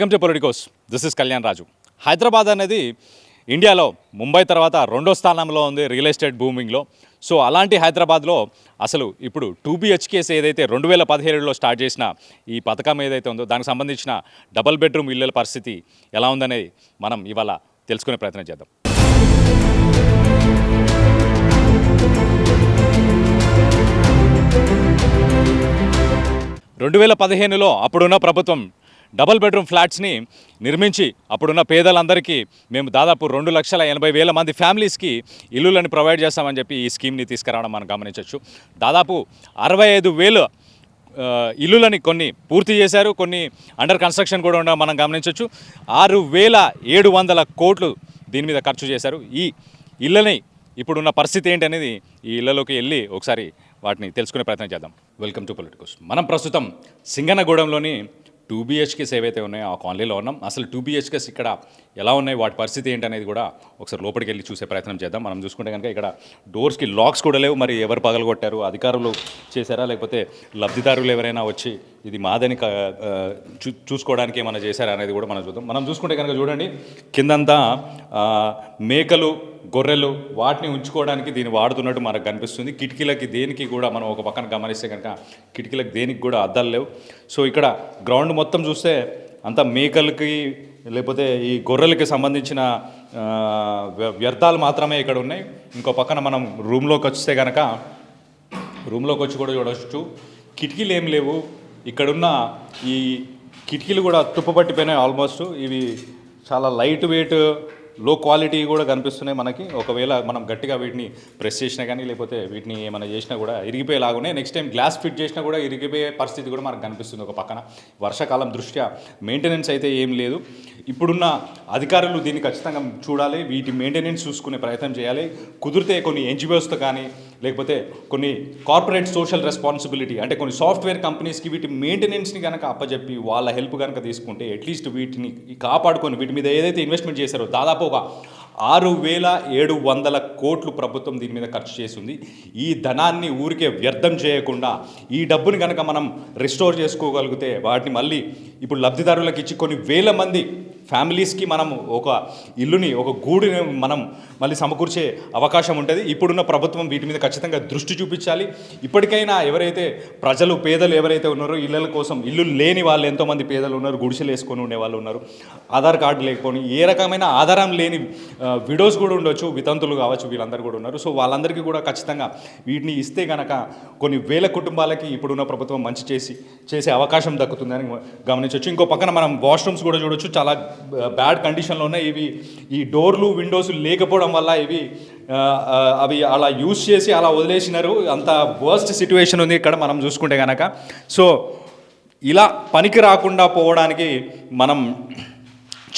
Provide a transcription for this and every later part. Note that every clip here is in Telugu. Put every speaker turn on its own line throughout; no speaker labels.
Welcome to Politicos. This is Kalyan Raju. Hyderabad అనేది ఇండియాలో ముంబై తర్వాత రెండో స్థానంలో ఉంది రియల్ ఎస్టేట్ బూమింగ్లో సో అలాంటి హైదరాబాద్లో అసలు ఇప్పుడు టూ బిహెచ్కేస్ ఏదైతే రెండు వేల పదిహేడులో స్టార్ట్ చేసిన ఈ పథకం ఏదైతే ఉందో దానికి సంబంధించిన డబల్ బెడ్రూమ్ ఇళ్ళల పరిస్థితి ఎలా ఉందనేది మనం ఇవాళ తెలుసుకునే ప్రయత్నం చేద్దాం. రెండు వేల పదిహేనులో అప్పుడున్న ప్రభుత్వం డబల్ బెడ్రూమ్ ఫ్లాట్స్ని నిర్మించి అప్పుడున్న పేదలందరికీ మేము దాదాపు రెండు లక్షల ఎనభై వేల మంది ఫ్యామిలీస్కి ఇల్లులను ప్రొవైడ్ చేస్తామని చెప్పి ఈ స్కీమ్ని తీసుకురావడం మనం గమనించవచ్చు. దాదాపు అరవై ఐదు వేలు ఇల్లులని కొన్ని పూర్తి చేశారు కొన్ని అండర్ కన్స్ట్రక్షన్ కూడా ఉండడం మనం గమనించవచ్చు. ఆరు వేల ఏడు వందల కోట్లు దీని మీద ఖర్చు చేశారు. ఈ ఇళ్ళని ఇప్పుడున్న పరిస్థితి ఏంటనేది ఈ ఇళ్ళలోకి వెళ్ళి ఒకసారి వాటిని తెలుసుకునే ప్రయత్నం చేద్దాం. Welcome to Politicos. మనం ప్రస్తుతం సింగనగూడెంలోని టూ బీహెచ్కేస్ ఏవైతే ఉన్నాయో ఆ కాలనీలో ఉన్నాం అసలు టూ బీహెచ్కేస్ ఇక్కడ ఎలా ఉన్నాయి వాటి పరిస్థితి ఏంటనేది కూడా ఒకసారి లోపలికి వెళ్ళి చూసే ప్రయత్నం చేద్దాం. మనం చూసుకుంటే కనుక ఇక్కడ డోర్స్కి లాక్స్ కూడా లేవు. మరి ఎవరు పగలగొట్టారు? అధికారులు చేశారా? లేకపోతే లబ్ధిదారులు ఎవరైనా వచ్చి ఇది మాదని క- చూసుకోవడానికి ఏమైనా చేశారా అనేది కూడా మనం చూద్దాం. మనం చూసుకుంటే కనుక చూడండి కిందంతా మేకలు గొర్రెలు వాటిని ఉంచుకోవడానికి దీన్ని వాడుతున్నట్టు మనకు కనిపిస్తుంది. కిటికీలకి దేనికి కూడా మనం ఒక పక్కన గమనిస్తే కనుక కిటికీలకు దేనికి కూడా అద్దాలు లేవు. సో ఇక్కడ గ్రౌండ్ మొత్తం చూస్తే అంత మేకలకి లేకపోతే ఈ గొర్రెలకి సంబంధించిన వ్య- వ్యర్థాలు మాత్రమే ఇక్కడ ఉన్నాయి. ఇంకో పక్కన మనం రూమ్లోకి వస్తే కనుక రూమ్లోకి వచ్చి కూడా చూడవచ్చు కిటికీలు ఏం లేవు. ఇక్కడున్న ఈ కిటికీలు కూడా తుప్పపట్టిపోయినాయి ఆల్మోస్ట్. ఇవి చాలా లైట్ వెయిట్ లో క్వాలిటీ కూడా కనిపిస్తున్నాయి మనకి. ఒకవేళ మనం గట్టిగా వీటిని ప్రెస్ చేసినా కానీ లేకపోతే వీటిని ఏమైనా చేసినా కూడా ఇరిగిపోయేలాగానే నెక్స్ట్ టైం గ్లాస్ ఫిట్ చేసినా కూడా ఇరిగిపోయే పరిస్థితి కూడా మనకు కనిపిస్తుంది ఒక పక్కన. వర్షాకాలం దృష్ట్యా మెయింటెనెన్స్ అయితే ఏం లేదు. ఇప్పుడున్న అధికారులు దీన్ని ఖచ్చితంగా చూడాలి. వీటి మెయింటెనెన్స్ చూసుకునే ప్రయత్నం చేయాలి. కుదిరితే కొన్ని ఎన్జిఓస్తో కానీ లేకపోతే కొన్ని కార్పొరేట్ సోషల్ రెస్పాన్సిబిలిటీ అంటే కొన్ని సాఫ్ట్వేర్ కంపెనీస్కి వీటి మెయింటెనెన్స్ని కనుక అప్పచెప్పి వాళ్ళ హెల్ప్ కనుక తీసుకుంటే అట్లీస్ట్ వీటిని కాపాడుకొని వీటి మీద ఏదైతే ఇన్వెస్ట్మెంట్ చేశారో దాదాపు ఒక ఆరు వేల ఏడు వందల కోట్లు ప్రభుత్వం దీని మీద ఖర్చు చేసింది. ఈ ధనాన్ని ఊరికే వ్యర్థం చేయకుండా ఈ డబ్బుని కనుక మనం రిస్టోర్ చేసుకోగలిగితే వాటిని మళ్ళీ ఇప్పుడు లబ్ధిదారులకు ఇచ్చి కొన్ని వేల మంది ఫ్యామిలీస్కి మనం ఒక ఇల్లుని ఒక గూడుని మనం మళ్ళీ సమకూర్చే అవకాశం ఉంటుంది. ఇప్పుడున్న ప్రభుత్వం వీటి మీద ఖచ్చితంగా దృష్టి చూపించాలి. ఇప్పటికైనా ఎవరైతే ప్రజలు పేదలు ఎవరైతే ఉన్నారో ఇళ్ళల కోసం ఇల్లు లేని వాళ్ళు ఎంతోమంది పేదలు ఉన్నారు గుడిసెలు వేసుకొని ఉండే వాళ్ళు ఉన్నారు. ఆధార్ కార్డు లేకపోని ఏ రకమైన ఆధారం లేని విడోస్ కూడా ఉండొచ్చు వితంతులు కావచ్చు వీళ్ళందరూ కూడా ఉన్నారు. సో వాళ్ళందరికీ కూడా ఖచ్చితంగా వీటిని ఇస్తే కనుక కొన్ని వేల కుటుంబాలకి ఇప్పుడున్న ప్రభుత్వం మంచి చేసి చేసే అవకాశం దక్కుతుందని గమనించవచ్చు ఇంకో పక్కన మనం వాష్రూమ్స్ కూడా చూడొచ్చు. చాలా బ్యాడ్ కండిషన్లో ఉన్నాయి ఇవి ఈ డోర్లు విండోస్ లేకపోవడం వల్ల ఇవి అవి అలా యూజ్ చేసి అలా వదిలేసినారు. అంత వర్స్ట్ సిచ్యువేషన్ ఉంది ఇక్కడ మనం చూసుకుంటే కనుక సో ఇలా పనికి రాకుండా పోవడానికి మనం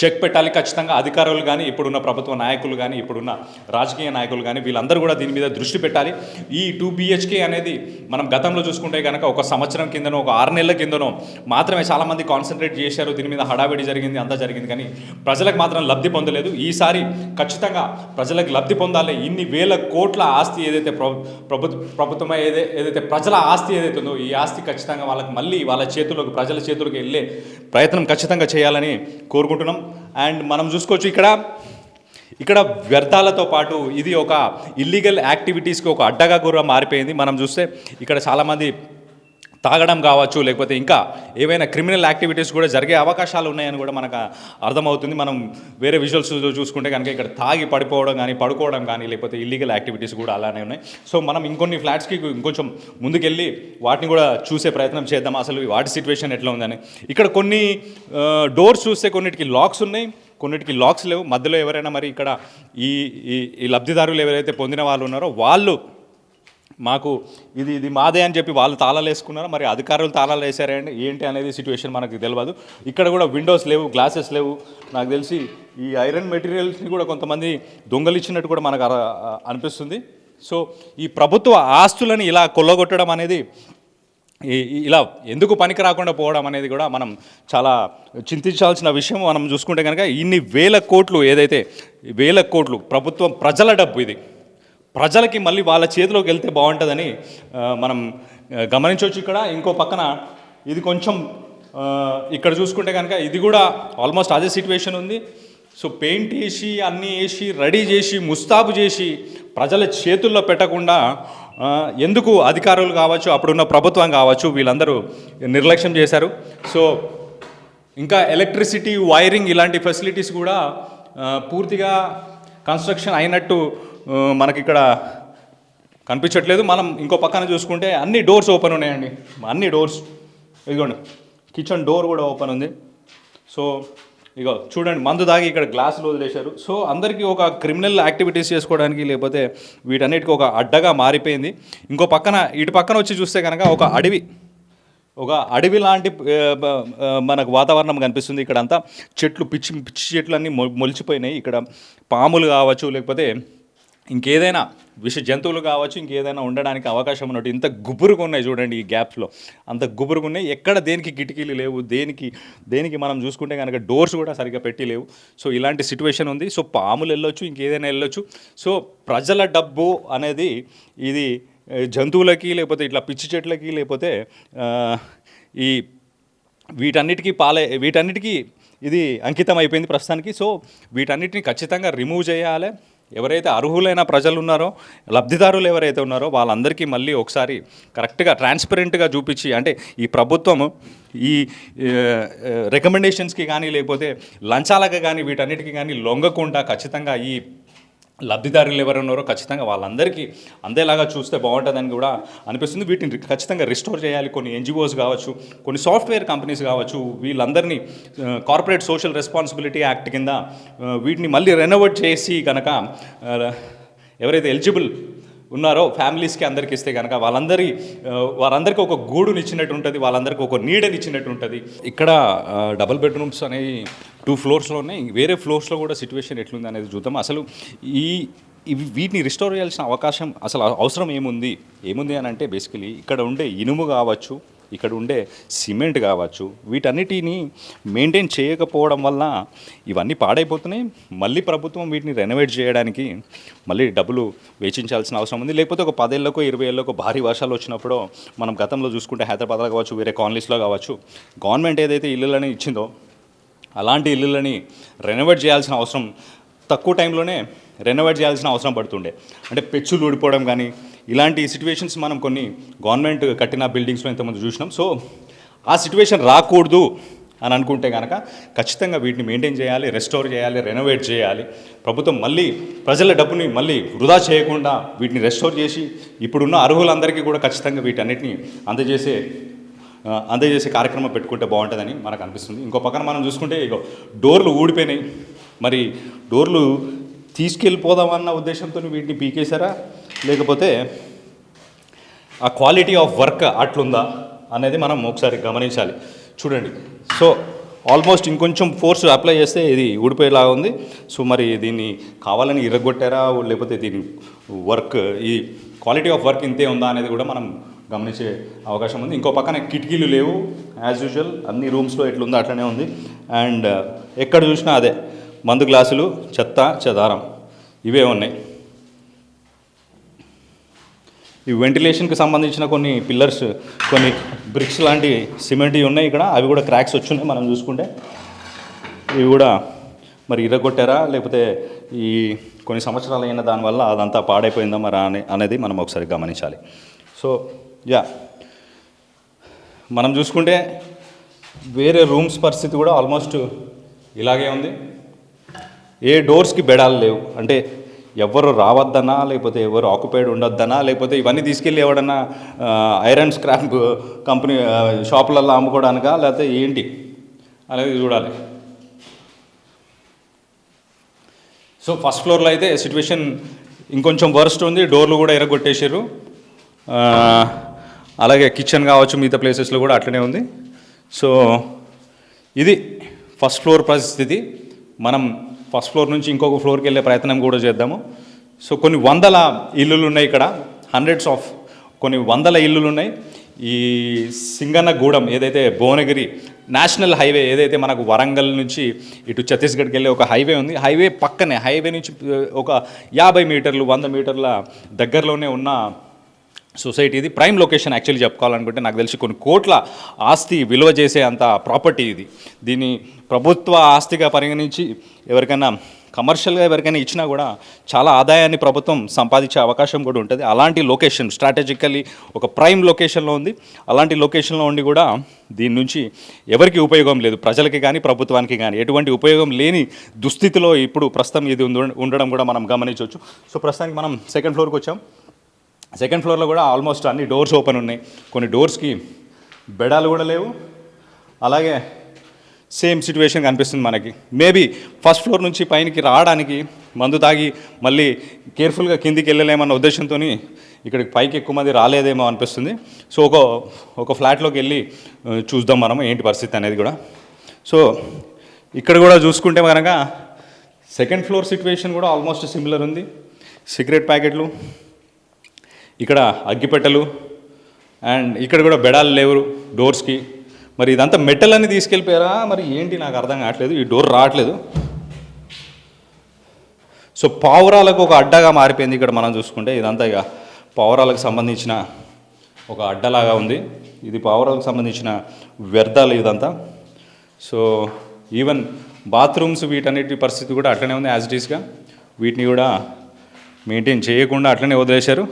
చెక్ పెట్టాలి ఖచ్చితంగా. అధికారులు కానీ ఇప్పుడున్న ప్రభుత్వ నాయకులు కానీ ఇప్పుడున్న రాజకీయ నాయకులు కానీ వీళ్ళందరూ కూడా దీని మీద దృష్టి పెట్టాలి. ఈ టూ బిహెచ్కే అనేది మనం గతంలో చూసుకుంటే కనుక ఒక సంవత్సరం కిందనో ఒక ఆరు నెలల కిందనో మాత్రమే చాలామంది కాన్సన్ట్రేట్ చేశారు. దీని మీద హడావిడి జరిగింది అంతా జరిగింది. కానీ ప్రజలకు మాత్రం లబ్ధి పొందలేదు. ఈసారి ఖచ్చితంగా ప్రజలకు లబ్ధి పొందాలి. ఇన్ని వేల కోట్ల ఆస్తి ఏదైతే ప్రభు ప్రభుత్వ ప్రభుత్వం ఏదై ఏదైతే ప్రజల ఆస్తి ఏదైతే ఉందో ఈ ఆస్తి ఖచ్చితంగా వాళ్ళకి మళ్ళీ వాళ్ళ చేతుల్లోకి ప్రజల చేతులకు వెళ్ళే ప్రయత్నం ఖచ్చితంగా చేయాలని కోరుకుంటున్నాం. అండ్ మనం చూసుకోవచ్చు ఇక్కడ. ఇక్కడ వ్యర్థాలతో పాటు ఇది ఒక ఇల్లీగల్ యాక్టివిటీస్కి ఒక అడ్డగా కూడా మారిపోయింది. మనం చూస్తే ఇక్కడ చాలామంది తాగడం కావచ్చు లేకపోతే ఇంకా ఏవైనా క్రిమినల్ యాక్టివిటీస్ కూడా జరిగే అవకాశాలు ఉన్నాయని కూడా మనకు అర్థమవుతుంది. మనం వేరే విజువల్స్ చూసుకుంటే కనుక ఇక్కడ తాగి పడిపోవడం కానీ పడుకోవడం కానీ లేకపోతే ఇల్లీగల్ యాక్టివిటీస్ కూడా అలానే ఉన్నాయి. సో మనం ఇంకొన్ని ఫ్లాట్స్కి ఇంకొంచెం ముందుకెళ్ళి వాటిని కూడా చూసే ప్రయత్నం చేద్దాం. అసలు వాటి సిచ్యువేషన్ ఎట్లా ఉందని. ఇక్కడ కొన్ని డోర్స్ చూస్తే కొన్నిటికి లాక్స్ ఉన్నాయి కొన్నిటికి లాక్స్ లేవు. మధ్యలో ఎవరైనా మరి ఇక్కడ ఈ ఈ- ఈ లబ్ధిదారులు ఎవరైతే పొందిన వాళ్ళు ఉన్నారో వాళ్ళు మాకు ఇది ఇది మాదే అని చెప్పి వాళ్ళు తాళాలు వేసుకున్నారు? మరి అధికారులు తాళాలు వేసారే అండి? ఏంటి అనేది సిచ్యువేషన్ మనకు తెలియదు. ఇక్కడ కూడా విండోస్ లేవు గ్లాసెస్ లేవు. నాకు తెలిసి ఈ ఐరన్ మెటీరియల్స్ని కూడా కొంతమంది దొంగలిచ్చినట్టు కూడా మనకు అనిపిస్తుంది. సో ఈ ప్రభుత్వ ఆస్తులని ఇలా కొల్లగొట్టడం అనేది ఇలా ఎందుకు పనికి రాకుండా పోవడం అనేది కూడా మనం చాలా చింతించాల్సిన విషయం. మనం చూసుకుంటే కనుక ఇన్ని వేల కోట్లు ఏదైతే వేల కోట్లు ప్రభుత్వం ప్రజల డబ్బు ఇది. ప్రజలకి మళ్ళీ వాళ్ళ చేతిలోకి వెళ్తే బాగుంటుందని మనం గమనించవచ్చు ఇక్కడ. ఇంకో పక్కన ఇది కొంచెం ఇక్కడ చూసుకుంటే కనుక ఇది కూడా ఆల్మోస్ట్ అదే సిచ్యువేషన్ ఉంది. సో పెయింట్ వేసి అన్నీ వేసి రెడీ చేసి ముస్తాబు చేసి ప్రజల చేతుల్లో పెట్టకుండా ఎందుకు అధికారులు కావచ్చు అప్పుడున్న ప్రభుత్వం కావచ్చు వీళ్ళందరూ నిర్లక్ష్యం చేశారు. సో ఇంకా ఎలక్ట్రిసిటీ వైరింగ్ ఇలాంటి ఫెసిలిటీస్ కూడా పూర్తిగా కన్స్ట్రక్షన్ అయినట్టు మనకిక్కడ కనిపించట్లేదు. మనం ఇంకో పక్కన చూసుకుంటే అన్ని డోర్స్ ఓపెన్ ఉన్నాయండి. అన్ని డోర్స్ ఇదిగోండి. కిచెన్ డోర్ కూడా ఓపెన్ ఉంది. సో ఇగో చూడండి మందు దాగి ఇక్కడ గ్లాసులు వదిలేశారు. సో అందరికీ ఒక క్రిమినల్ యాక్టివిటీస్ చేసుకోవడానికి లేకపోతే వీటన్నిటికీ ఒక అడ్డగా మారిపోయింది. ఇంకో పక్కన ఇటు పక్కన వచ్చి చూస్తే కనుక ఒక అడవి. ఒక అడవి లాంటి మనకు వాతావరణం కనిపిస్తుంది ఇక్కడ అంతా చెట్లు పిచ్చి పిచ్చి చెట్లు అన్నీ మొ- మొలిచిపోయినాయి. ఇక్కడ పాములు కావచ్చు లేకపోతే ఇంకేదైనా విష జంతువులు కావచ్చు ఇంకేదైనా ఉండడానికి అవకాశం ఉన్నట్టు ఇంత గుబురుగా ఉన్నాయి చూడండి ఈ గ్యాప్స్లో. అంత గుబురుగా ఉన్నాయి. ఎక్కడ దేనికి కిటికీలు లేవు దేనికి దేనికి మనం చూసుకుంటే కనుక డోర్స్ కూడా సరిగ్గా పెట్టి లేవు. సో ఇలాంటి సిచ్యువేషన్ ఉంది. సో పాములు వెళ్ళొచ్చు ఇంకేదైనా వెళ్ళొచ్చు. సో ప్రజల డబ్బు అనేది ఇది జంతువులకి లేకపోతే ఇట్లా పిచ్చి చెట్లకి లేకపోతే ఈ వీటన్నిటికీ పాలే వీటన్నిటికీ ఇది అంకితం అయిపోయింది ప్రస్తుతానికి. సో వీటన్నిటిని ఖచ్చితంగా రిమూవ్ చేయాలి. ఎవరైతే అర్హులైన ప్రజలు ఉన్నారో లబ్ధిదారులు ఎవరైతే ఉన్నారో వాళ్ళందరికీ మళ్ళీ ఒకసారి కరెక్ట్గా ట్రాన్స్పరెంట్గా చూపించి అంటే ఈ ప్రభుత్వం ఈ రికమెండేషన్స్కి కానీ లేకపోతే లంచాలకు కానీ వీటన్నిటికీ కానీ లొంగకుండా ఖచ్చితంగా ఈ లబ్ధిదారులు ఎవరున్నారో ఖచ్చితంగా వాళ్ళందరికీ అందేలాగా చూస్తే బాగుంటుందని కూడా అనిపిస్తుంది. వీటిని ఖచ్చితంగా రిస్టోర్ చేయాలి. కొన్ని ఎన్జిఓస్ కావచ్చు కొన్ని సాఫ్ట్వేర్ కంపెనీస్ కావచ్చు వీళ్ళందరినీ కార్పొరేట్ సోషల్ రెస్పాన్సిబిలిటీ యాక్ట్ కింద వీటిని మళ్ళీ రెనోవేట్ చేసి కనుక ఎవరైతే ఎలిజిబుల్ ఉన్నారో ఫ్యామిలీస్కి అందరికి ఇస్తే కనుక వాళ్ళందరి వారందరికీ ఒక గూడుని ఇచ్చినట్టు ఉంటుంది వాళ్ళందరికీ ఒక నీడని ఇచ్చినట్టు ఉంటుంది. ఇక్కడ డబుల్ బెడ్రూమ్స్ అనేవి టూ ఫ్లోర్స్లో ఉన్నాయి. వేరే ఫ్లోర్స్లో కూడా సిచ్యువేషన్ ఎట్లుంది అనేది చూద్దాం. అసలు ఈ ఇవి వీటిని రిస్టోర్ చేయాల్సిన అవకాశం అసలు అవసరం ఏముంది? ఏముంది అని అంటే బేసికలీ ఇక్కడ ఉండే ఇనుము కావచ్చు ఇక్కడ ఉండే సిమెంట్ కావచ్చు వీటన్నిటిని మెయింటైన్ చేయకపోవడం వల్ల ఇవన్నీ పాడైపోతున్నాయి. మళ్ళీ ప్రభుత్వం వీటిని రెనోవేట్ చేయడానికి మళ్ళీ డబ్బులు వేచించాల్సిన అవసరం ఉంది. లేకపోతే ఒక పదేళ్ళకో ఇరవై ఏళ్ళకో భారీ వర్షాలు వచ్చినప్పుడు మనం గతంలో చూసుకుంటే హైదరాబాద్లో కావచ్చు వేరే కాలనీస్లో కావచ్చు గవర్నమెంట్ ఏదైతే ఇల్లులని ఇచ్చిందో అలాంటి ఇల్లులని రెనోవేట్ చేయాల్సిన అవసరం తక్కువ టైంలోనే రెనోవేట్ చేయాల్సిన అవసరం పడుతుండే. అంటే పెచ్చులు ఊడిపోవడం కానీ ఇలాంటి సిచ్యువేషన్స్ మనం కొన్ని గవర్నమెంట్ కట్టిన బిల్డింగ్స్లో ఇంతకుముందు చూసినాం. సో ఆ సిచ్యువేషన్ రాకూడదు అని అనుకుంటే కనుక ఖచ్చితంగా వీటిని మెయింటైన్ చేయాలి రెస్టోర్ చేయాలి రెనోవేట్ చేయాలి. ప్రభుత్వం మళ్ళీ ప్రజల డబ్బుని మళ్ళీ వృధా చేయకుండా వీటిని రెస్టోర్ చేసి ఇప్పుడున్న అర్హులందరికీ కూడా ఖచ్చితంగా వీటన్నిటిని అందజేసే అందజేసే కార్యక్రమం పెట్టుకుంటే బాగుంటుందని మనకు అనిపిస్తుంది. ఇంకో పక్కన మనం చూసుకుంటే ఇగో డోర్లు ఊడిపోయినాయి. మరి డోర్లు తీసుకెళ్ళిపోదామన్న ఉద్దేశంతో వీటిని పీకేశారా? లేకపోతే ఆ క్వాలిటీ ఆఫ్ వర్క్ అట్లుందా అనేది మనం ఒకసారి గమనించాలి. చూడండి. సో ఆల్మోస్ట్ ఇంకొంచెం ఫోర్స్ అప్లై చేస్తే ఇది ఊడిపోయేలాగా ఉంది. సో మరి దీన్ని కావాలని ఇరగొట్టారా? లేకపోతే దీని వర్క్ ఈ క్వాలిటీ ఆఫ్ వర్క్ ఇంతే ఉందా అనేది కూడా మనం గమనించే అవకాశం ఉంది. ఇంకో పక్కన కిటికీలు లేవు. యాజ్ యూజువల్ అన్ని రూమ్స్లో ఎట్లుందో అట్లనే ఉంది. అండ్ ఎక్కడ చూసినా అదే. మందు గ్లాసులు చెత్త చెదారం. ఇవే ఉన్నాయి. ఈ వెంటిలేషన్కి సంబంధించిన కొన్ని పిల్లర్స్ కొన్ని బ్రిక్స్ లాంటి సిమెంట్ ఉన్నాయి ఇక్కడ. అవి కూడా క్రాక్స్ వచ్చున్నాయి మనం చూసుకుంటే. ఇవి కూడా మరి ఇరగొట్టారా? లేకపోతే ఈ కొన్ని సంవత్సరాలు అయిన దానివల్ల అదంతా పాడైపోయిందా మరి అని అనేది మనం ఒకసారి గమనించాలి. So yeah. మనం చూసుకుంటే వేరే రూమ్స్ పరిస్థితి కూడా ఆల్మోస్ట్ ఇలాగే ఉంది. ఏ డోర్స్కి బెడాలు లేవు. అంటే ఎవరు రావద్దనా లేకపోతే ఎవరు ఆక్యుపైడ్ ఉండొద్దనా లేకపోతే ఇవన్నీ తీసుకెళ్ళి ఎవడన్నా ఐరన్ స్క్రాప్ కంపెనీ షాపులలో అమ్ముకోవడానికా లేకపోతే ఏంటి? అనేది చూడాలి. సో ఫస్ట్ ఫ్లోర్లో అయితే సిచ్యువేషన్ ఇంకొంచెం వర్స్ట్ ఉంది. డోర్లు కూడా ఎరగొట్టేశారు. అలాగే కిచెన్ కావచ్చు మిగతా ప్లేసెస్లో కూడా అట్లనే ఉంది. సో ఇది ఫస్ట్ ఫ్లోర్ పరిస్థితి. మనం ఫస్ట్ ఫ్లోర్ నుంచి ఇంకొక ఫ్లోర్కి వెళ్ళే ప్రయత్నం కూడా చేద్దాము. సో కొన్ని వందల ఇల్లులు ఉన్నాయి ఇక్కడ. హండ్రెడ్స్ ఆఫ్ కొన్ని వందల ఇల్లులు ఉన్నాయి ఈ సింగన్నగూడెం ఏదైతే భువనగిరి నేషనల్ హైవే ఏదైతే మనకు వరంగల్ నుంచి ఇటు ఛత్తీస్గఢ్కి వెళ్ళే ఒక హైవే ఉంది. హైవే పక్కనే హైవే నుంచి ఒక యాభై మీటర్లు వంద మీటర్ల దగ్గరలోనే ఉన్న సొసైటీ ఇది ప్రైమ్ లొకేషన్ యాక్చువల్లీ చెప్పుకోవాలనుకుంటే నాకు తెలిసి కొన్ని కోట్ల ఆస్తి విలువ చేసే అంత ప్రాపర్టీ ఇది. దీన్ని ప్రభుత్వ ఆస్తిగా పరిగణించి ఎవరికైనా కమర్షియల్గా ఎవరికైనా ఇచ్చినా కూడా చాలా ఆదాయాన్ని ప్రభుత్వం సంపాదించే అవకాశం కూడా ఉంటుంది. అలాంటి లొకేషన్ స్ట్రాటజికల్లీ ఒక ప్రైమ్ లొకేషన్లో ఉంది. అలాంటి లొకేషన్లో ఉండి కూడా దీని నుంచి ఎవరికి ఉపయోగం లేదు. ప్రజలకి కానీ ప్రభుత్వానికి కానీ ఎటువంటి ఉపయోగం లేని దుస్థితిలో ఇప్పుడు ప్రస్తుతం ఇది ఉండడం కూడా మనం గమనించవచ్చు. సో ప్రస్తుతానికి మనం సెకండ్ ఫ్లోర్కి వచ్చాం. సెకండ్ ఫ్లోర్లో కూడా ఆల్మోస్ట్ అన్ని డోర్స్ ఓపెన్ ఉన్నాయి. కొన్ని డోర్స్కి బెడాలు కూడా లేవు. అలాగే సేమ్ సిచ్యువేషన్ కనిపిస్తుంది మనకి. మేబీ ఫస్ట్ ఫ్లోర్ నుంచి పైనకి రావడానికి మందు తాగి మళ్ళీ కేర్ఫుల్గా కిందికి వెళ్ళలేమన్న ఉద్దేశంతో ఇక్కడికి పైకి ఎక్కువ మంది రాలేదేమో అనిపిస్తుంది. సో ఒక ఒక ఫ్లాట్లోకి వెళ్ళి చూద్దాం మనం ఏంటి పరిస్థితి అనేది కూడా. సో ఇక్కడ కూడా చూసుకుంటే కనుక సెకండ్ ఫ్లోర్ సిచ్యువేషన్ కూడా ఆల్మోస్ట్ సిమిలర్ ఉంది. సిగరెట్ ప్యాకెట్లు ఇక్కడ అగ్గిపెట్టెలు అండ్ ఇక్కడ కూడా బెడాలు లేవు డోర్స్కి. మరి ఇదంతా మెటల్ అని తీసుకెళ్ళిపోయారా? మరి ఏంటి నాకు అర్థం కావట్లేదు ఈ డోర్ రావట్లేదు. సో పావురాలకు ఒక అడ్డగా మారిపోయింది ఇక్కడ మనం చూసుకుంటే ఇదంతా ఇక పావురాలకు సంబంధించిన ఒక అడ్డలాగా ఉంది. ఇది పావురాలకు సంబంధించిన వ్యర్థాలు ఇదంతా. సో ఈవెన్ బాత్రూమ్స్ వీటన్నిటి పరిస్థితి కూడా అట్లనే ఉంది యాజ్ ఇట్ ఈస్గా వీటిని కూడా మెయింటైన్ చేయకుండా అట్లనే వదిలేశారు.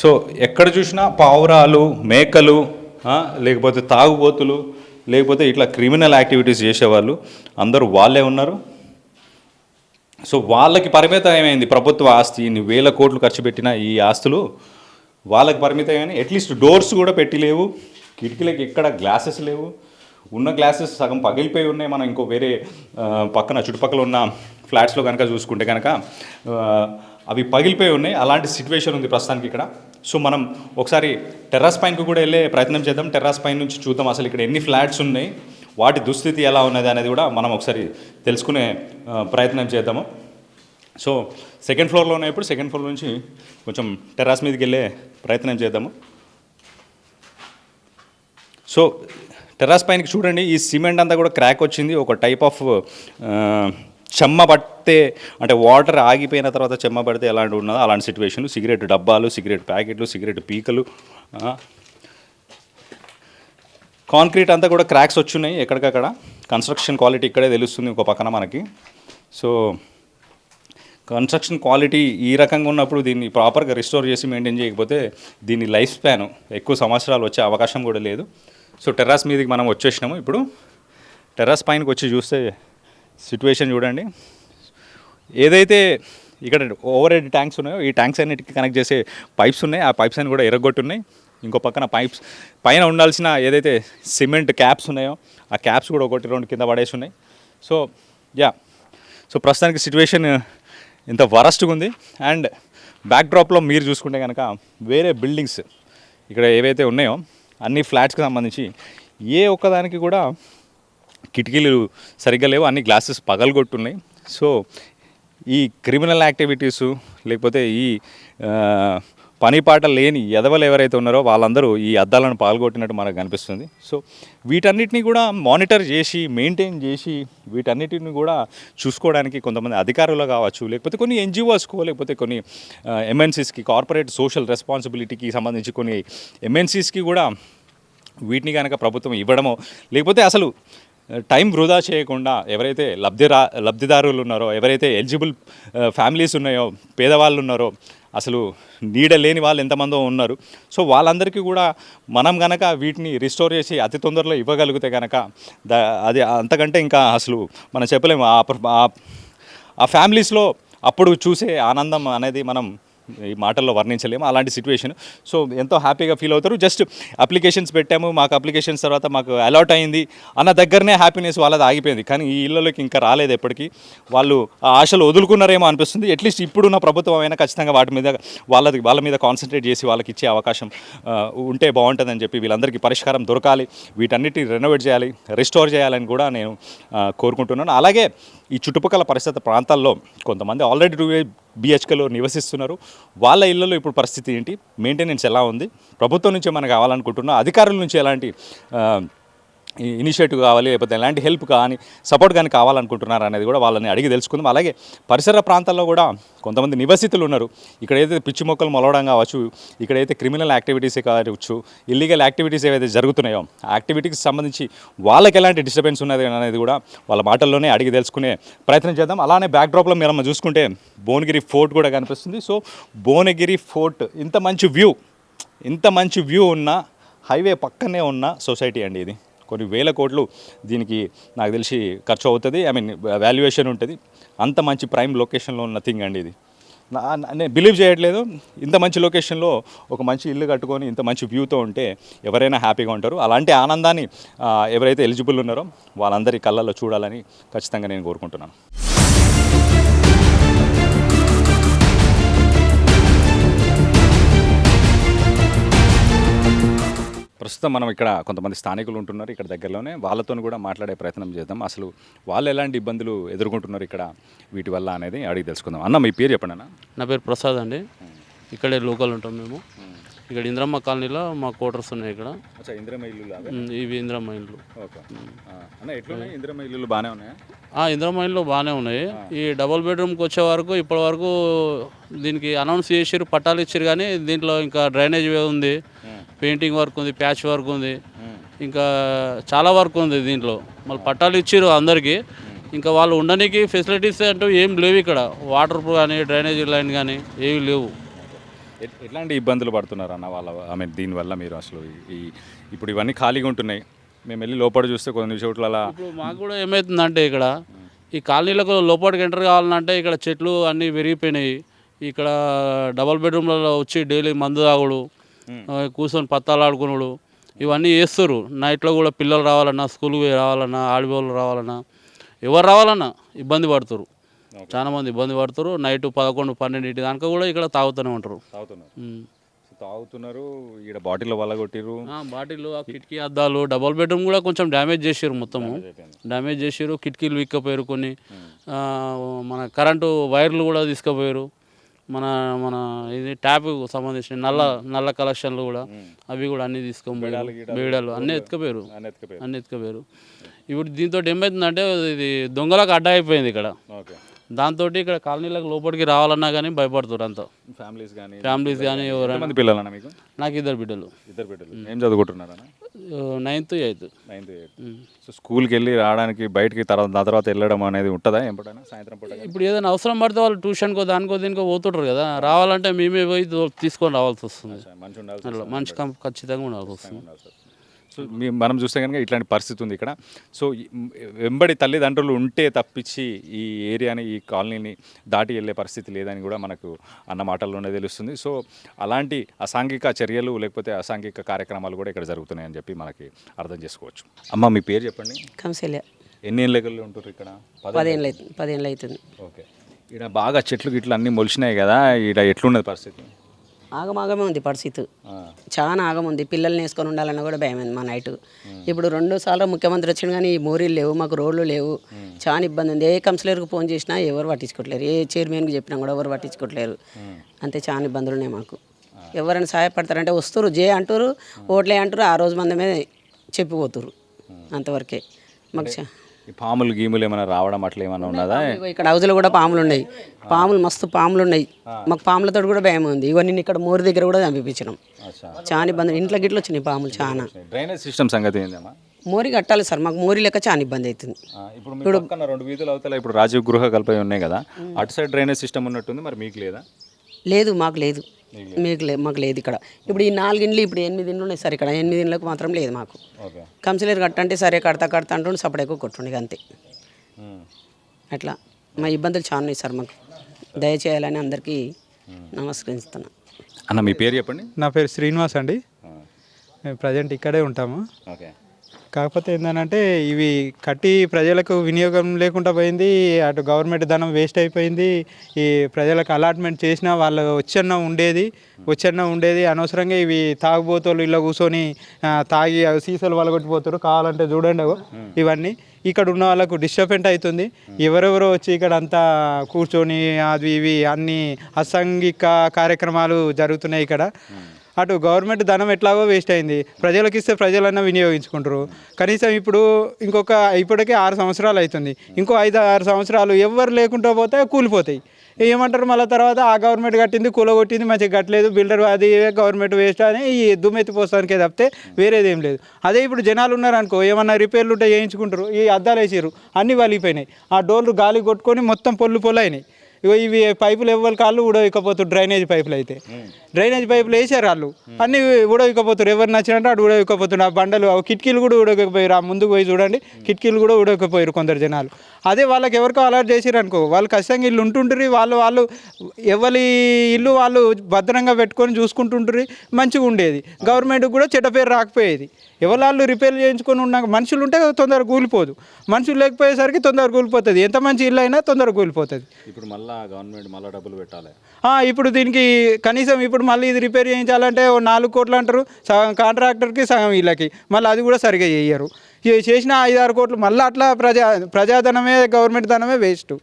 సో ఎక్కడ చూసినా పావురాలు మేకలు లేకపోతే తాగుబోతులు లేకపోతే ఇట్లా క్రిమినల్ యాక్టివిటీస్ చేసేవాళ్ళు అందరూ వాళ్ళే ఉన్నారు. సో వాళ్ళకి పరిమితం ఏమైంది? ప్రభుత్వ ఆస్తి ఇన్ని వేల కోట్లు ఖర్చు పెట్టిన ఈ ఆస్తులు వాళ్ళకి పరిమితం కానీ అట్లీస్ట్ డోర్స్ కూడా పెట్టి లేవు కిటికీలకి ఎక్కడ గ్లాసెస్ లేవు ఉన్న గ్లాసెస్ సగం పగిలిపోయి ఉన్నాయి. మనం ఇంకో వేరే పక్కన చుట్టుపక్కల ఉన్న ఫ్లాట్స్లో కనుక చూసుకుంటే కనుక అవి పగిలిపోయి ఉన్నాయి. అలాంటి సిచ్యువేషన్ ఉంది ప్రస్తుతానికి ఇక్కడ. సో మనం ఒకసారి టెర్రస్ పైనకు కూడా వెళ్ళే ప్రయత్నం చేద్దాం. టెర్రస్ పైన నుంచి చూద్దాం అసలు ఇక్కడ ఎన్ని ఫ్లాట్స్ ఉన్నాయి. వాటి దుస్థితి ఎలా ఉన్నది అనేది కూడా మనం ఒకసారి తెలుసుకునే ప్రయత్నం చేద్దాము. సో సెకండ్ ఫ్లోర్లో ఉన్నప్పుడు సెకండ్ ఫ్లోర్ నుంచి కొంచెం టెర్రాస్ మీదకి వెళ్ళే ప్రయత్నం చేద్దాము. సో టెర్రాస్ పైనకి చూడండి ఈ సిమెంట్ అంతా కూడా క్రాక్ వచ్చింది. ఒక టైప్ ఆఫ్ చెమ్మ అంటే వాటర్ ఆగిపోయిన తర్వాత చెమ్మ పడితే ఎలాంటి ఉన్నదో అలాంటి సిచ్యువేషన్లు సిగరెట్ డబ్బాలు సిగరెట్ ప్యాకెట్లు సిగరెట్ పీకలు కాంక్రీట్ అంతా కూడా క్రాక్స్ వచ్చున్నాయి ఎక్కడికక్కడ. కన్స్ట్రక్షన్ క్వాలిటీ ఇక్కడే తెలుస్తుంది ఒక పక్కన మనకి. సో కన్స్ట్రక్షన్ క్వాలిటీ ఈ రకంగా ఉన్నప్పుడు దీన్ని ప్రాపర్గా రిస్టోర్ చేసి మెయింటైన్ చేయకపోతే దీని లైఫ్ స్పాన్ ఎక్కువ సంవత్సరాలు వచ్చే అవకాశం కూడా లేదు. సో టెర్రాస్ మీదకి మనం వచ్చేసినాము ఇప్పుడు. టెర్రాస్ పైనకి వచ్చి చూస్తే సిచ్యువేషన్ చూడండి. ఏదైతే ఇక్కడ ఓవర్ హెడ్ ట్యాంక్స్ ఉన్నాయో ఈ ట్యాంక్స్ అన్నిటికీ కనెక్ట్ చేసే పైప్స్ ఉన్నాయి. ఆ పైప్స్ అన్ని కూడా ఎరగొట్టున్నాయి. ఇంకో పక్కన పైప్స్. పైన ఉండాల్సిన ఏదైతే సిమెంట్ క్యాప్స్ ఉన్నాయో ఆ క్యాప్స్ కూడా ఒకటి రెండు కింద పడేసి ఉన్నాయి. So yeah. సో ప్రస్తుతానికి సిచ్యువేషన్ ఇంత వరస్ట్గా ఉంది. అండ్ బ్యాక్ డ్రాప్లో మీరు చూసుకుంటే కనుక వేరే బిల్డింగ్స్ ఇక్కడ ఏవైతే ఉన్నాయో అన్ని ఫ్లాట్స్కి సంబంధించి ఏ ఒక్కదానికి కూడా కిటికీలు సరిగ్గా లేవు అన్ని గ్లాసెస్ పగలగొట్టున్నాయి. సో ఈ క్రిమినల్ యాక్టివిటీసు లేకపోతే ఈ పని పనిపాట లేని ఎదవలు ఎవరైతే ఉన్నారో వాళ్ళందరూ ఈ అద్దాలను పాల్గొట్టినట్టు మనకు కనిపిస్తుంది సో వీటన్నిటిని కూడా మానిటర్ చేసి మెయింటైన్ చేసి వీటన్నిటిని కూడా చూసుకోవడానికి కొంతమంది అధికారులు కావచ్చు లేకపోతే కొన్ని ఎన్జిఓస్కో లేకపోతే కొన్ని ఎంఎన్సీస్కి కార్పొరేట్ సోషల్ రెస్పాన్సిబిలిటీకి సంబంధించి కొన్ని ఎంఎన్సీస్కి కూడా వీటిని కనుక ప్రభుత్వం ఇవ్వడమో లేకపోతే అసలు టైం వృధా చేయకుండా ఎవరైతే లబ్ధిరా లబ్ధిదారులు ఉన్నారో ఎవరైతే ఎలిజిబుల్ ఫ్యామిలీస్ ఉన్నాయో పేదవాళ్ళు ఉన్నారో అసలు నీడ లేని వాళ్ళు ఎంతమందో ఉన్నారు. సో వాళ్ళందరికీ కూడా మనం గనక వీటిని రిస్టోర్ చేసి అతి తొందరలో ఇవ్వగలిగితే కనుక ద అది అంతకంటే ఇంకా అసలు మనం చెప్పలేము. ఆ ఆ ఫ్యామిలీస్లో అప్పుడు చూసే ఆనందం అనేది మనం ఈ మాటల్లో వర్ణించలేము అలాంటి సిచ్యువేషన్ సో ఎంతో హ్యాపీగా ఫీల్ అవుతారు. జస్ట్ అప్లికేషన్స్ పెట్టాము మాకు అప్లికేషన్స్ తర్వాత మాకు అలాట్ అయింది అన్న దగ్గరనే హ్యాపీనెస్ వాళ్ళది ఆగిపోయింది. కానీ ఈ ఇళ్ళలోకి ఇంకా రాలేదు ఎప్పటికీ. వాళ్ళు ఆ ఆశలు వదులుకున్నారేమో అనిపిస్తుంది. అట్లీస్ట్ ఇప్పుడున్న ప్రభుత్వం అయినా ఖచ్చితంగా వాటి మీద వాళ్ళది వాళ్ళ మీద కాన్సన్ట్రేట్ చేసి వాళ్ళకి ఇచ్చే అవకాశం ఉంటే బాగుంటుందని చెప్పి వీళ్ళందరికీ పరిష్కారం దొరకాలి. వీటన్నిటిని రెనోవేట్ చేయాలి రిస్టోర్ చేయాలని కూడా నేను కోరుకుంటున్నాను. అలాగే ఈ చుట్టుపక్కల పరిస్థితి ప్రాంతాల్లో కొంతమంది ఆల్రెడీ టూ బిహెచ్కేలో నివసిస్తున్నారు. వాళ్ళ ఇళ్ళలో ఇప్పుడు పరిస్థితి ఏంటి? మెయింటెనెన్స్ ఎలా ఉంది? ప్రభుత్వం నుంచి మనకు కావాలనుకుంటున్నాం? అధికారుల నుంచి ఎలాంటి ఇనిషియేటివ్ కావాలి లేకపోతే ఎలాంటి హెల్ప్ కానీ సపోర్ట్ కానీ కావాలనుకుంటున్నారు అనేది కూడా వాళ్ళని అడిగి తెలుసుకుందాం. అలాగే పరిసర ప్రాంతాల్లో కూడా కొంతమంది నివసితులు ఉన్నారు. ఇక్కడైతే పిచ్చి మొక్కలు మొలవడం కావచ్చు ఇక్కడైతే క్రిమినల్ యాక్టివిటీస్ కావచ్చు ఇల్లీగల్ యాక్టివిటీస్ ఏవైతే జరుగుతున్నాయో ఆ యాక్టివిటీకి సంబంధించి వాళ్ళకి ఎలాంటి డిస్టర్బెన్స్ ఉన్నది అనేది కూడా వాళ్ళ మాటల్లోనే అడిగి తెలుసుకునే ప్రయత్నం చేద్దాం. అలానే బ్యాక్డ్రాప్లో మీరు మనం చూసుకుంటే భువనగిరి ఫోర్ట్ కూడా కనిపిస్తుంది. సో భువనగిరి ఫోర్ట్ ఇంత మంచి వ్యూ ఇంత మంచి వ్యూ ఉన్న హైవే పక్కనే ఉన్న సొసైటీ అండి ఇది. కొన్ని వేల కోట్లు దీనికి నాకు తెలిసి ఖర్చు అవుతుంది. ఐ మీన్ వాల్యుయేషన్ ఉంటుంది. అంత మంచి ప్రైమ్ లొకేషన్లో ఉన్న థింగ్ అండి ఇది. నా- నేను బిలీవ్ చేయట్లేదు. ఇంత మంచి లొకేషన్లో ఒక మంచి ఇల్లు కట్టుకొని ఇంత మంచి వ్యూతో ఉంటే ఎవరైనా హ్యాపీగా ఉంటారు. అలాంటి ఆనందాన్ని ఎవరైతే ఎలిజిబుల్ ఉన్నారో వాళ్ళందరి కళ్ళల్లో చూడాలని ఖచ్చితంగా నేను కోరుకుంటున్నాను. ప్రస్తుతం మనం ఇక్కడ కొంతమంది స్థానికులు ఉంటున్నారు ఇక్కడ దగ్గరలోనే. వాళ్ళతో కూడా మాట్లాడే ప్రయత్నం చేద్దాం. అసలు వాళ్ళు ఎలాంటి ఇబ్బందులు ఎదుర్కొంటున్నారు ఇక్కడ? వీటి వల్ల అనేది అడిగి తెలుసుకుందాం. అన్న మీ పేరు చెప్పండి అన్న.
నా పేరు ప్రసాద్ అండి. ఇక్కడే లోకల్ ఉంటాం మేము. ఇక్కడ ఇంద్రమ్మ కాలనీలో మా క్వార్టర్స్ ఉన్నాయి ఇక్కడ.
అచ్చా ఇంద్రమ ఇల్లు
ఇవి ఇంద్రమ్మ ఇండ్లు
ఓకే. అన్న ఎట్లున్నాయి? ఇంద్రమ ఇల్లు బాగానే ఉన్నాయా?
ఆ ఇంద్రమ్మ ఇండ్లు బాగానే ఉన్నాయి. ఈ డబుల్ బెడ్రూమ్కి వచ్చే వరకు ఇప్పటి వరకు దీనికి అనౌన్స్ చేసారు పట్టాలు ఇచ్చారు కానీ దీంట్లో ఇంకా డ్రైనేజ్ ఉంది. పెయింటింగ్ వర్క్ ఉంది ప్యాచ్ వర్క్ ఉంది. ఇంకా చాలా వర్క్ ఉంది దీంట్లో. మళ్ళీ పట్టాలు ఇచ్చారు అందరికీ. ఇంకా వాళ్ళు ఉండడానికి ఫెసిలిటీస్ అంటూ ఏం లేవు ఇక్కడ. వాటర్ కానీ డ్రైనేజ్ లైన్ కానీ ఏవి లేవు.
ఎట్- ఎట్లాంటి ఇబ్బందులు పడుతున్నారు అన్న వాళ్ళ ఐ మీన్ దీనివల్ల మీరు అసలు ఈ ఇప్పుడు ఇవన్నీ ఖాళీగా ఉంటున్నాయి. మేము వెళ్ళి లోపల చూస్తే కొన్ని చోట్ల
ఇప్పుడు మాకు కూడా ఏమవుతుందంటే ఇక్కడ ఈ కాలనీలకు లోపలికి ఎంటర్ కావాలంటే ఇక్కడ చెట్లు అన్నీ విరిగిపోయినాయి. ఇక్కడ డబల్ బెడ్రూమ్లలో వచ్చి డైలీ మందు తాగుడు కూర్చొని పత్తాలు ఆడుకున్నాడు ఇవన్నీ చేస్తారు. నైట్లో కూడా పిల్లలు రావాలన్నా స్కూల్కి రావాలన్నా ఆడవాళ్ళు రావాలన్నా ఎవరు రావాలన్నా ఇబ్బంది పడుతారు. చాలా మంది ఇబ్బంది పడుతారు. నైట్ పదకొండు పన్నెండింటి దాకా కూడా ఇక్కడ తాగుతూనే ఉంటారు.
తాగుతున్నారు. ఇక్కడ బాటిల్లో వల్ల కొట్టిర్రు.
ఆ, బాటిల్ ఆ కిటికీ అద్దాలు డబల్ బెడ్రూమ్ కూడా కొంచెం డ్యామేజ్ చేసారు మొత్తము. డ్యామేజ్ చేసారు కిటికీలు విక్కపోయారు కొన్ని. మన కరెంటు వైర్లు కూడా తీసుకుపోయారు మన మన ఇది ట్యాప్ సంబంధించిన నల్ల నల్ల కలెక్షన్లు కూడా అవి కూడా అన్ని తీసుకొని బీడాలు అన్నీ ఎత్తుకుపోయారు.
అని ఎత్తుకుపోయారు.
అన్ని ఎత్తుకుపోయారు. ఇప్పుడు దీంతో ఏమవుతుందంటే ఇది దొంగలకు అడ్డ అయిపోయింది ఇక్కడ.
ఓకే.
దాంతో ఇక్కడ కాలనీలకు లోపలికి రావాలన్నా కానీ భయపడుతారు అంతా.
ఫ్యామిలీస్ కానీ
ఫ్యామిలీస్ కానీ ఎవరైనా
పిల్లలన్న మీకు?
నాకు ఇద్దరు బిడ్డలు.
ఇద్దరు బిడ్డలు. ఏం చదువుకుంటున్నారన్న?
Ninth eighth
ninth eighth so స్కూల్కి వెళ్ళి రావడానికి బయటికి తర్వాత దాని తర్వాత వెళ్ళడం అనేది ఉంటుందా ఎప్పుడైనా సాయంత్రం పూట?
ఇప్పుడు ఏదైనా అవసరం పడితే వాళ్ళు ట్యూషన్కో దానికో దీనికో పోతుంటారు కదా. రావాలంటే మేమే పోయి తీసుకొని రావాల్సి వస్తుంది.
మంచి
ఖచ్చితంగా ఉండాల్సి వస్తుంది.
సో మనం చూస్తే కనుక ఇట్లాంటి పరిస్థితి ఉంది ఇక్కడ. సో వెంబడి తల్లిదండ్రులు ఉంటే తప్పించి ఈ ఏరియాని ఈ కాలనీని దాటి వెళ్ళే పరిస్థితి లేదని కూడా మనకు అన్న మాటల్లోనే తెలుస్తుంది. సో అలాంటి అసాంఘిక చర్యలు లేకపోతే అసాంఘిక కార్యక్రమాలు కూడా ఇక్కడ జరుగుతున్నాయని చెప్పి మనకి అర్థం చేసుకోవచ్చు. అమ్మ మీ పేరు చెప్పండి.
కంసెల్య
ఎన్ని ఏళ్ళకి ఉంటారు ఇక్కడ? పది
పదేళ్ళు పదేళ్ళు అవుతుంది
ఓకే. ఇక్కడ బాగా చెట్లు గిట్లు అన్నీ మొలిచినాయి కదా ఇక్కడ ఎట్లున్నది పరిస్థితి?
ఆగమాగమే ఉంది పరిస్థితి. చాలా ఆగం ఉంది. పిల్లల్ని వేసుకొని ఉండాలన్నా కూడా భయమైంది మా నైట్. ఇప్పుడు రెండు సార్లు ముఖ్యమంత్రి వచ్చిండు కానీ ఈ మోరీలు లేవు మాకు రోడ్లు లేవు. చాలా ఇబ్బంది ఉంది. ఏ కౌన్సిలర్కి ఫోన్ చేసినా ఎవరు పట్టించుకోవట్లేరు ఏ చైర్మన్కి చెప్పినా కూడా ఎవరు పట్టించుకోవట్లేరు అంతే చాలా ఇబ్బందులు ఉన్నాయి మాకు. ఎవరైనా సహాయపడతారంటే వస్తారు. జే అంటారు ఓట్లే అంటారు ఆ రోజు మందమే చెప్పిపోతురు అంతవరకే. మాకు చా-
ఈ పాములు గీములు ఏమైనా రావడం అట్లా ఏమైనా ఉన్నదా?
ఇక్కడ హౌజులో కూడా పాములు ఉన్నాయి పాములు మస్తు పాములు ఉన్నాయి మాకు పాములతో కూడా భయం ఉంది. ఇగో నిన్న ఇక్కడ మోరి దగ్గర కూడా చంపించినాం
అచ్చా.
చాలా ఇబ్బంది. ఇంట్లో గిట్లు వచ్చినాయి పాములు చాలా.
డ్రైనేజ్ సిస్టమ్ సంగతి ఏందమ్మా?
మోరి కట్టాలి సార్. మాకు మోరి లెక్క చాలా ఇబ్బంది అవుతుంది.
ఇప్పుడు రెండు వీధులు అవతల ఇప్పుడు రాజీవ్ గృహ కల్పై ఉన్నాయి కదా. అటు సైడ్ డ్రైనేజ్ సిస్టమ్ ఉన్నట్టుంది మరి మీకు లేదా?
లేదు మాకు లేదు. మీకు లేదు మాకు లేదు ఇక్కడ. ఇప్పుడు ఈ నాలుగు ఇండ్లు ఇప్పుడు ఎనిమిది ఇండ్లు ఉన్నాయి సార్ ఇక్కడ. ఎనిమిది ఇండ్లకు మాత్రం లేదు మాకు.
ఓకే.
కంసిలర్ కట్టంటే సరే కడతా కడతా అంటుండే సపడేకు కొట్టుండే అంతే. అట్లా. మా ఇబ్బందులు చాలా ఉన్నాయి సార్ మాకు. దయచేయాలని అందరికీ నమస్కరిస్తున్నా.
అన్న మీ పేరు చెప్పండి?
నా పేరు శ్రీనివాస్ అండి. మేము ప్రజెంట్ ఇక్కడే ఉంటాము.
ఓకే.
కాకపోతే ఏంటంటే ఇవి కట్టి ప్రజలకు వినియోగం లేకుండా పోయింది అటు గవర్నమెంట్ ధనం వేస్ట్ అయిపోయింది ఈ ప్రజలకు అలాట్మెంట్ చేసినా వాళ్ళ వచ్చన్న ఉండేది వచ్చన్న ఉండేది. అనవసరంగా ఇవి తాగుబోతులు ఇలా కూర్చొని తాగి సీసాలు వలగొట్టిపోతారు కావాలంటే చూడండి ఇవన్నీ. ఇక్కడ ఉన్న వాళ్ళకు డిస్టర్బెంట్ అవుతుంది. ఎవరెవరో వచ్చి ఇక్కడ అంతా కూర్చొని అది ఇవి అన్ని అసాంఘిక కార్యక్రమాలు జరుగుతున్నాయి ఇక్కడ. అటు గవర్నమెంట్ ధనం ఎట్లాగో వేస్ట్ అయింది. ప్రజలకు ఇస్తే ప్రజలన్నా వినియోగించుకుంటారు కనీసం ఇప్పుడు ఇంకొక ఇప్పటికే ఆరు సంవత్సరాలు అవుతుంది ఇంకో ఐదు ఆరు సంవత్సరాలు ఎవరు లేకుండా పోతే కూలిపోతాయి. ఏమంటారు మళ్ళీ తర్వాత ఆ గవర్నమెంట్ కట్టింది కూలగొట్టింది మంచిగా కట్టలేదు బిల్డర్ అది గవర్నమెంట్ వేస్ట్ అని ఈ దుమ్మెత్తి పోస్తానికే తప్పితే వేరేది ఏం లేదు. అదే ఇప్పుడు జనాలు ఉన్నారనుకో ఏమన్నా రిపేర్లు ఉంటే చేయించుకుంటారు ఈ అద్దాలు వేసారు అన్నీ వలిగిపోయినాయి. ఆ డోర్లు గాలి కొట్టుకొని మొత్తం పొల్లు పొల్లు అయినాయి ఇగో ఇవి పైపులు ఎవ్వరి కాళ్ళు ఉడవికపోతారు డ్రైనేజ్ పైపులు అయితే. డ్రైనేజ్ పైపులు వేసారు వాళ్ళు. అన్ని ఉడవికపోతారు ఎవరు నచ్చినట్టు అటు ఉడవికపోతున్నారు ఆ బండలు కిటికీలు కూడా ఉడకపోయారు ఆ ముందుకు పోయి చూడండి కిటికీలు కూడా ఉడకపోయారు కొందరు జనాలు. అదే వాళ్ళకి ఎవరికో అలర్ట్ చేసారు అనుకో వాళ్ళు ఖచ్చితంగా ఇల్లు ఉంటుంటారు వాళ్ళు వాళ్ళు ఎవరి ఇల్లు వాళ్ళు భద్రంగా పెట్టుకొని చూసుకుంటుంటారు మంచిగా ఉండేది. గవర్నమెంట్కి కూడా చెడ్డ పేరు రాకపోయేది. ఎవరు వాళ్ళు రిపేర్ చేయించుకొని ఉన్నాక మనుషులు ఉంటే తొందరగా కూలిపోదు. మనుషులు లేకపోయేసరికి తొందరగా కూలిపోతుంది. ఎంత మంచి ఇల్లు అయినా తొందరగా కూలిపోతుంది.
ఇప్పుడు మళ్ళీ గవర్నమెంట్ మళ్ళీ డబ్బులు పెట్టాలి.
ఇప్పుడు దీనికి కనీసం ఇప్పుడు మళ్ళీ ఇది రిపేర్ చేయించాలంటే నాలుగు కోట్లు అంటారు. సగం కాంట్రాక్టర్కి సగం వీళ్ళకి. మళ్ళీ అది కూడా సరిగా చేయరు. ఇవి చేసిన ఐదు ఆరు కోట్లు మళ్ళీ అట్లా ప్రజా ప్రజాధనమే గవర్నమెంట్ ధనమే వేస్ట్.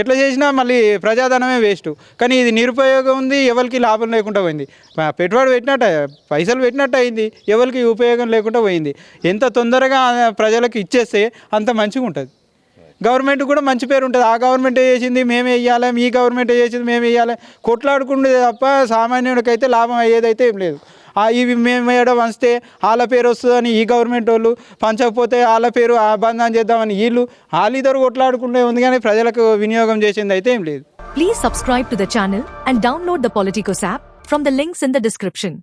ఎట్లా చేసినా మళ్ళీ ప్రజాధనమే వేస్ట్. కానీ ఇది నిరుపయోగం ఉంది ఎవరికి లాభం లేకుండా పోయింది. పెట్టుబడి పెట్టినట్టు పైసలు పెట్టినట్టు అయింది ఎవరికి ఉపయోగం లేకుండా పోయింది. ఎంత తొందరగా ప్రజలకు ఇచ్చేస్తే అంత మంచిగా ఉంటుంది గవర్నమెంట్ కూడా మంచి పేరు ఉంటుంది. ఆ గవర్నమెంట్ చేసింది మేమే వేయాలి ఈ గవర్నమెంట్ చేసింది మేమే వేయాలి కొట్లాడుకుండే తప్ప సామాన్యుడికైతే లాభం అయ్యేదైతే ఏం లేదు. ఇవి మేము వేయడం వస్తే వాళ్ళ పేరు వస్తుందని ఈ గవర్నమెంట్ వాళ్ళు పంచకపోతే వాళ్ళ పేరు ఆ బంధం చేద్దామని వీళ్ళు వాళ్ళిద్దరు కొట్లాడుకుంటే ఉంది కానీ ప్రజలకు వినియోగం చేసింది అయితే ఏం లేదు.
Please subscribe to the channel and download the Politicos app from the links in the description